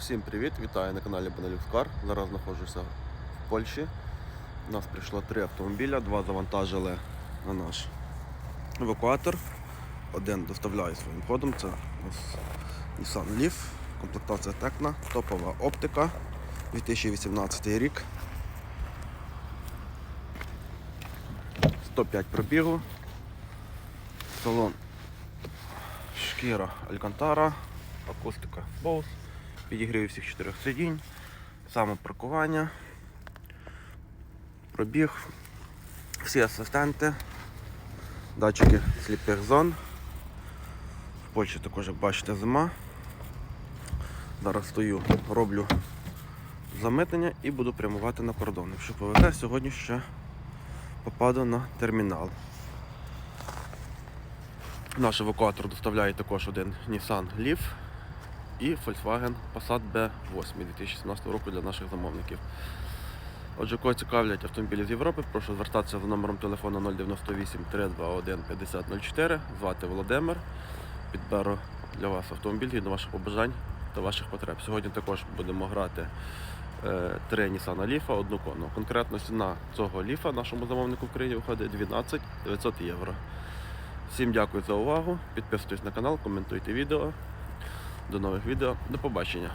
Усім привіт! Вітаю на каналі Benelux Зараз знаходжуся в Польщі. У нас прийшло три автомобіля, два завантажили на наш евакуатор. Один доставляю своїм ходом. Це у нас Nissan Leaf, комплектація Tecna, топова оптика, 2018 рік. 105 пробігу. Салон шкіра Алькантара, акустика Bose, підігрів всіх чотирьох сидінь, саме паркування, пробіг, всі асистенти, датчики сліпих зон. В Польщі також, бачите, зима. Зараз стою, роблю замитнення і буду прямувати на кордон. Якщо повезе, сьогодні ще попаду на термінал. Наш евакуатор доставляє також один Nissan Leaf і Volkswagen Passat B8 2017 року для наших замовників. Отже, кого цікавлять автомобілі з Європи, прошу звертатися за номером телефону 098 321 5004. Звати Володимир. Підберу для вас автомобіль до ваших побажань та ваших потреб. Сьогодні також будемо грати е, три Nissan Leaf, одну кону. Конкретно ціна цього ліфа нашому замовнику в Україні виходить 12 900 євро. Всім дякую за увагу. Підписуйтесь на канал, коментуйте відео. До нових відео. До побачення.